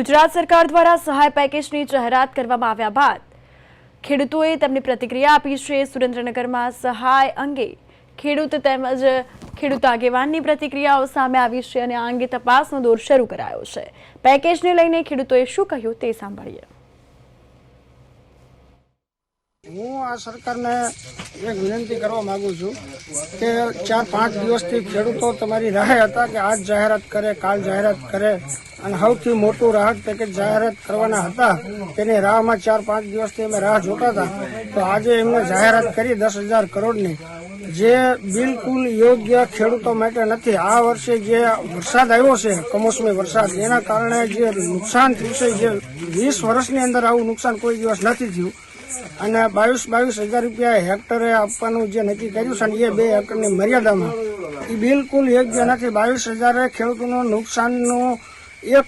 ગુજરાત સરકાર દ્વારા સહાય પેકેજની જાહેરાત કરવામાં આવ્યા બાદ ખેડૂતોએ તેમની પ્રતિક્રિયા આપી છે. સુરેન્દ્રનગરમાં સહાય અંગે ખેડૂત તેમજ ખેડૂત આગેવાનની પ્રતિક્રિયાઓ સામે આવી છે અને આ અંગે તપાસનો દોર શરૂ કરાયો છે. પેકેજને લઈને ખેડૂતોએ શું કહ્યું તે સાંભળીએ. હું આ સરકારને એક વિનંતી કરવા માંગુ છું કે ચાર પાંચ દિવસથી ખેડૂતો તમારી રાહ હતા કે આજ જાહેરાત કરે, કાલ જાહેરાત કરે અને સૌથી મોટું રાહત પેકેજ જાહેરાત કરવાના હતા તેની રાહમાં ચાર પાંચ દિવસથી અમે રાહ જોતા હતા. તો આજે એમને જાહેરાત કરી દસ હજાર કરોડની. જે બિલકુલ યોગ્ય ખેડૂતો માટે નથી. આ વર્ષે જે વરસાદ આવ્યો છે, કમોસમી વરસાદ, એના કારણે જે નુકસાન થયું છે, જે વીસ વર્ષની અંદર આવું નુકસાન કોઈ દિવસ નથી થયું. અને બાવીસ બાવીસ હજાર રૂપિયા હેક્ટરે આપવાનું જે નક્કી કર્યું છે ને એ બે હેક્ટરની મર્યાદામાં. એ બિલકુલ યોગ્ય નથી. બાવીસ હજારે ખેડૂતોનું નુકસાનનું એક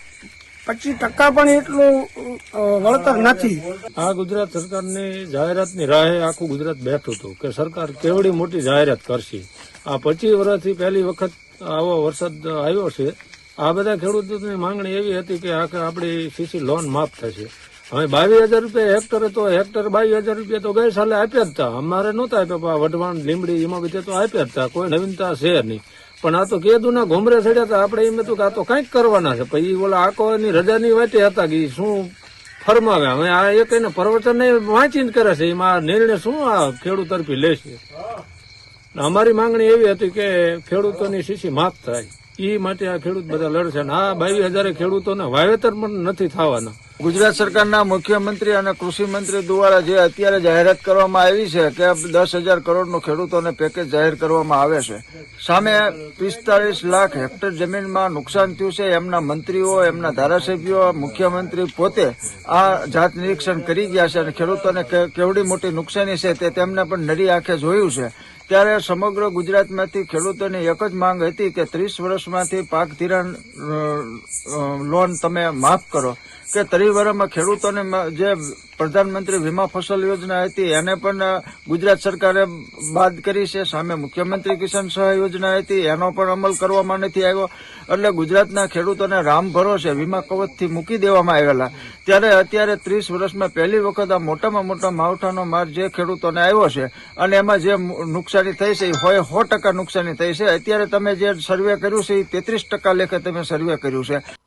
પચીસ ટકા પણ એટલું વળતર નથી. આ ગુજરાત સરકારની જાહેરાતની રાહે આખું ગુજરાત બેઠું હતું કે સરકાર કેવડી મોટી જાહેરાત કરશે. આ પચીસ વર્ષથી પહેલી વખત આવો વરસાદ આવ્યો છે. આ બધા ખેડૂતોની માંગણી એવી હતી કે આપણી સીસી લોન માફ થશે. હવે બાવીસ હજાર રૂપિયા હેક્ટરે તો હેક્ટર બાવીસ હજાર રૂપિયા તો ગઈ સાલે આપ્યા જ હતા અમારે નહોતા આપ્યા વઢવાણ લીમડી એમાં બધે તો આપ્યા જ હતા કોઈ નવીનતા છે નહીં. પણ આ તો કેદું ના ઘોમરે ચડ્યા હતા આપણે એમ હતું કે આ તો કંઈક કરવાના છે. પછી ઓલા આકોની રજાની વાંચે હતા કે શું ફરમાવે. હવે આ એક એને પ્રવચન વાંચીને કરે છે. એમાં નિર્ણય શું આ ખેડૂત તરફી લેશે અમારી માંગણી એવી હતી કે ખેડૂતોની સીસી માફ થાય. એ માટે આ ખેડૂત બધા લડશે. અને આ બાવીસ હજારે ખેડૂતોને વાવેતર પણ નથી થવાના. ગુજરાત સરકારના મુખ્યમંત્રી અને કૃષિ મંત્રી દ્વારા જે અત્યારે જાહેરાત કરવામાં આવી છે કે દસ હજાર કરોડનું ખેડૂતોને પેકેજ જાહેર કરવામાં આવે છે, સામે પિસ્તાળીસ લાખ હેક્ટર જમીનમાં નુકસાન થયું છે. એમના મંત્રીઓ, એમના ધારાસભ્યો, મુખ્યમંત્રી પોતે આ જાત નિરીક્ષણ કરી ગયા છે અને ખેડૂતોને કેવડી મોટી નુકસાની છે તે તેમને પણ નરી આંખે જોયું છે. ત્યારે સમગ્ર ગુજરાતમાંથી ખેડૂતોની એક જ માંગ હતી કે ત્રીસ વર્ષમાંથી પાક ધિરાણ લોન તમે માફ કરો. કે ત્રીસ ખેડૂતોને જે પ્રધાનમંત્રી વીમા ફસલ યોજના હતી, એને પણ ગુજરાત સરકારે બાદ કરી છે. સામે મુખ્યમંત્રી કિસાન સહાય યોજના હતી, એનો પણ અમલ કરવામાં નથી આવ્યો. એટલે ગુજરાતના ખેડૂતોને રામ ભરોસે વીમા કવચથી મૂકી દેવામાં આવેલા. ત્યારે અત્યારે ત્રીસ વર્ષમાં પહેલી વખત આ મોટામાં મોટા માવઠાનો માર જે ખેડૂતોને આવ્યો છે, અને એમાં જે નુકસાની થઈ છે, એ હોય સો ટકા નુકસાની થઈ છે. અત્યારે તમે જે સર્વે કર્યું છે, એ તેત્રીસ ટકા લેખે તમે સર્વે કર્યું છે.